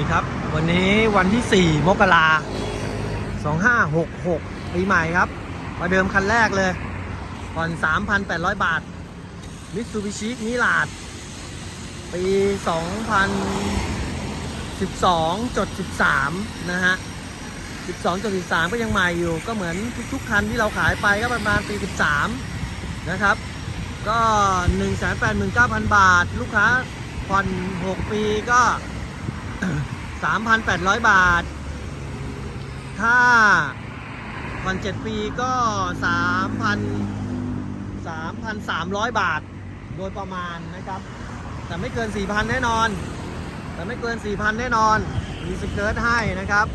ดีครับ วันนี้วันที่ 4 มกรา2566ปีใหม่ครับ มาเดิมคันแรกเลยผ่อน 3,800 บาทมิตซูบิชิมิลาด ปี 2012จด13 นะฮะ 12จด13 ก็ยังใหม่อยู่ ก็เหมือนทุกๆคันที่เราขายไปก็ประมาณปี 13 นะครับ ก็ 189,000 บาท ลูกค้าผ่อน 6 ปีก็ 3,800 บาท ถ้าผ่อน7ปีก็ 3,000 3,300 บาท โดยประมาณนะครับ แต่ไม่เกิน 4,000 แน่นอน แต่ไม่เกิน 4,000 แน่นอน มีสเกิร์ตให้นะครับ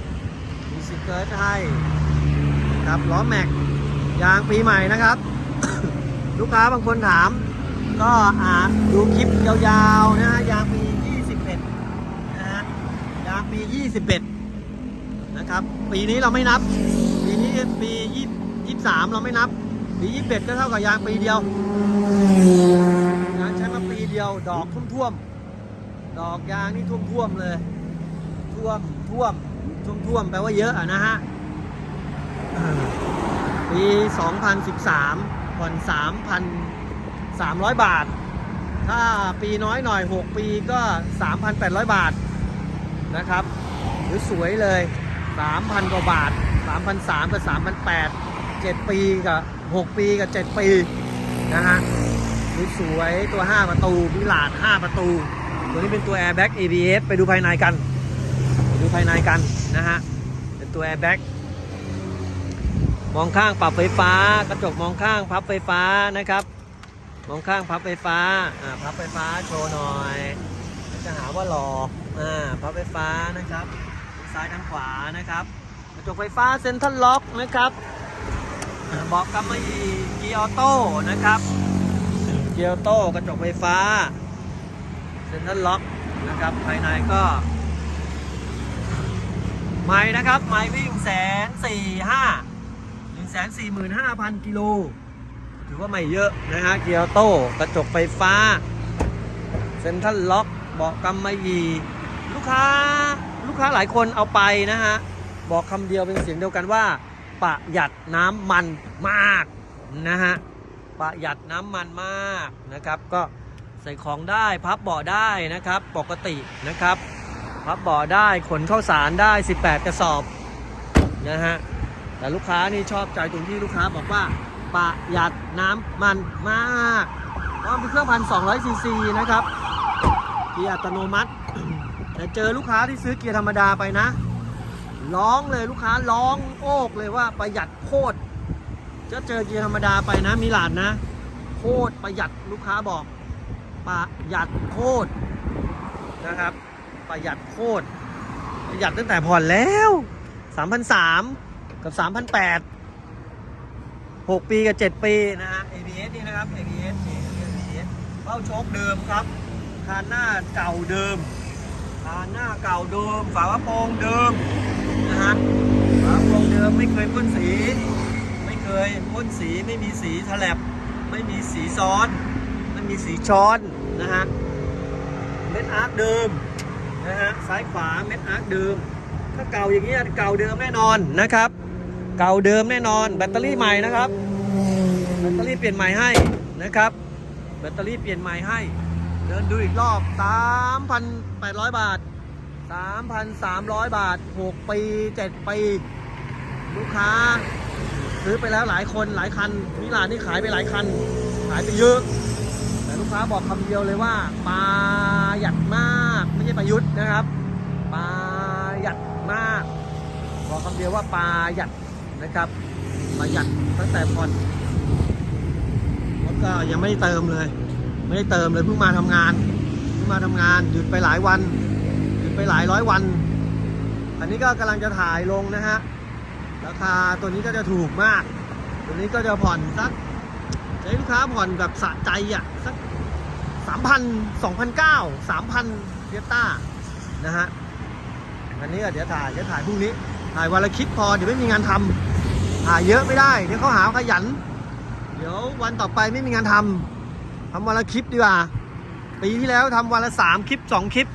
มีสเกิร์ตให้ครับล้อแม็กยางปีใหม่นะครับ ลูกค้าบางคนถาม ก็อ่านดูคลิปยาวๆนะฮะยางปี 21 นะฮะยาง ปี 21 นะครับ ปีนี้เราไม่นับ ปีนี้ปี23 เราไม่นับ ปี 21 ก็เท่ากับยางปีเดียว ยางใช้มาปีเดียว ดอกท่วมๆ ดอกยางนี่ท่วมๆเลย ท่วมท่วมท่วมท่วมๆแปลว่าเยอะอะนะฮะ ปี 2013 ผ่อน 3,300 บาท ถ้าปีน้อยหน่อย 6 ปีก็ 3,800 บาท นะครับสวยเลย 3,000 กว่าบาท 3,300 กับ 3,800 7 ปีกับ 6 ปีกับ 7 ปีนะฮะสวยตัว 5 ประตูมิลาด 5 ประตู ตัวนี้เป็นตัว Airbag ABS ไปดูภายในกัน ไปดูภายในกันนะฮะ เป็นตัว Airbag มองข้างปรับไฟฟ้ากระจกมองข้างพับไฟฟ้านะครับ มองข้างพับไฟฟ้า อ่า พับไฟฟ้าโชว์หน่อย จะหาว่าหลอกอ่าพับไฟฟ้านะครับทั้งซ้ายทั้งขวานะครับกระจกไฟฟ้าเซ็นทรัลล็อกนะครับเบอกกำมะหยี่เกียร์ออโต้นะครับเกียร์ออโต้กระจกไฟฟ้าเซ็นทรัลล็อกนะครับภายในก็ไม้นะครับไม้วิ่งแสนสี่ห้าหนึ่งแสนสี่หมื่นห้าพันกิโลถือว่าไม่เยอะนะฮะเกียร์โต้กระจกไฟฟ้า เซ็นทรัลล็อก บาะกำมะหยี่ลูกค้าลูกค้าหลายคนเอาไปนะฮะ บอกคำเดียวเป็นเสียงเดียวกันว่า ประหยัดน้ำมันมากนะฮะประหยัดน้ำมันมากนะครับ ก็ใส่ของได้พับเบาะได้นะครับ ปกตินะครับ พับเบาะได้ขนเข้าสารได้ 18 กระสอบนะฮะแต่ลูกค้านี่ชอบใจตรงที่ลูกค้าบอกว่าประหยัดน้ำมันมากเพราะเป็นเครื่องพันสองร้อยซีซีนะครับ เกียร์อัตโนมัติ แต่เจอลูกค้าที่ซื้อเกียร์ธรรมดาไปนะ ร้องเลยลูกค้าร้องโอกเลยว่าประหยัดโคตรจะเจอเกียร์ธรรมดาไปนะมิลานนะ โคตรประหยัดลูกค้าบอก ประหยัดโคตรนะครับ ประหยัดโคตรประหยัดตั้งแต่ผ่อนแล้ว3,300กับ3,800 6ปีกับ 7 ปีนะฮะ ABS นี่นะครับ ABS นี่ ABS เบ้าโชคเดิมครับ คานหน้าเก่าเดิมคานหน้าเก่าเดิม ฝากระโปรงเดิมนะฮะฝากระโปรงเดิมไม่เคยพ่นสี ไม่เคยพ่นสีไม่มีสีแถลบไม่มีสีซ้อน ไม่มีสีช้อนนะฮะเม็ดอาร์คเดิมนะฮะซ้ายขวาเม็ดอาร์คเดิม ถ้าเก่าอย่างเงี้ยเก่าเดิมแน่นอนนะครับ เก่าเดิมแน่นอนแบตเตอรี่ใหม่นะครับแบตเตอรี่เปลี่ยนใหม่ให้นะครับแบตเตอรี่เปลี่ยนใหม่ให้ เดินดูอีกรอบ 3,800 บาท 3,300 บาท 6 ปี 7 ปี ลูกค้า ซื้อไปแล้วหลายคนหลายคันมิลานนี่ขายไปหลายคัน ขายไปเยอะ แต่ลูกค้าบอกคำเดียวเลยว่าประหยัดมากไม่ใช่ประยุทธ์นะครับประหยัดมากบอกคำเดียวว่าประหยัดนะครับประหยัดตั้งแต่ผ่อนรถก็ยังไม่เติมเลย ไม่ได้เติมเลยเพิ่งมาทำงานเพิ่งมาทำงานหยุดไปหลายวัน หยุดไปหลายร้อยวัน อันนี้ก็กำลังจะถ่ายลงนะฮะราคาตัวนี้ก็จะถูกมาก ตัวนี้ก็จะผ่อนสักให้ลูกค้าผ่อนแบบสะใจอะสักสามพันสองพันเก้าสามพันเทียต้านะฮะอันนี้ก็เดี๋ยวถ่ายเดี๋ยวถ่ายพรุ่งนี้ ถ่ายวันละคลิปพอเดี๋ยวไม่มีงานทำถ่ายเยอะไม่ได้ เดี๋ยวเขาหาว่าขยัน เดี๋ยววันต่อไปไม่มีงานทำ ทำวันละคลิปดีกว่า ปีที่แล้วทำวันละสามคลิปสองคลิป